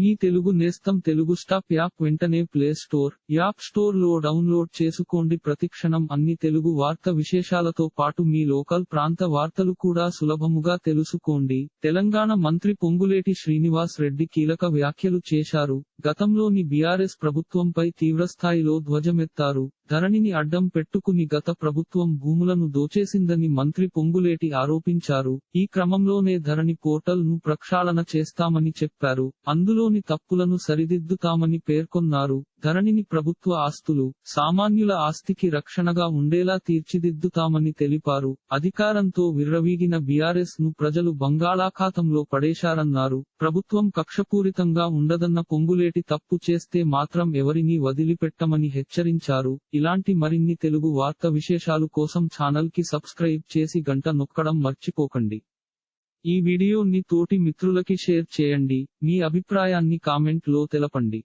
మీ తెలుగు నేస్తం Telugu stop app వెంటనే play store app స్టోర్లో డౌన్లోడ్ చేసుకోండి. ప్రతిక్షణం అన్ని తెలుగు వార్త విశేషాలతో పాటు మీ లోకల్ ప్రాంత వార్తలు కూడా సులభముగా తెలుసుకోండి. తెలంగాణ మంత్రి పొంగులేటి శ్రీనివాస్ రెడ్డి కీలక వ్యాఖ్యలు చేశారు. గతంలోని బీఆర్ఎస్ ప్రభుత్వంపై తీవ్రస్థాయిలో ధ్వజమెత్తారు. ధరణిని అడ్డం పెట్టుకుని గత ప్రభుత్వం భూములను దోచేసిందని మంత్రి పొంగులేటి ఆరోపించారు. ఈ క్రమంలోనే ధరణి పోర్టల్ను ప్రక్షాళన చేస్తామని చెప్పారు. అందులోని తప్పులను సరిదిద్దుతామని పేర్కొన్నారు. ధరణిని ప్రభుత్వ ఆస్తులు సామాన్యుల ఆస్తికి రక్షణగా ఉండేలా తీర్చిదిద్దుతామని తెలిపారు. అధికారంతో విర్రవీగిన బీఆర్ఎస్ను ప్రజలు బంగాళాఖాతంలో పడేశారన్నారు. ప్రభుత్వం కక్షపూరితంగా ఉండదన్న పొంగులేటి తప్పు చేస్తే మాత్రం ఎవరినీ వదిలిపెట్టమని హెచ్చరించారు. ఇలాంటి మరిన్ని తెలుగు వార్త విశేషాలు కోసం ఛానల్కి సబ్స్క్రైబ్ చేసి గంట నొక్కడం మర్చిపోకండి. ఈ వీడియోని తోటి మిత్రులకి షేర్ చేయండి. మీ అభిప్రాయాన్ని కామెంట్లో తెలపండి.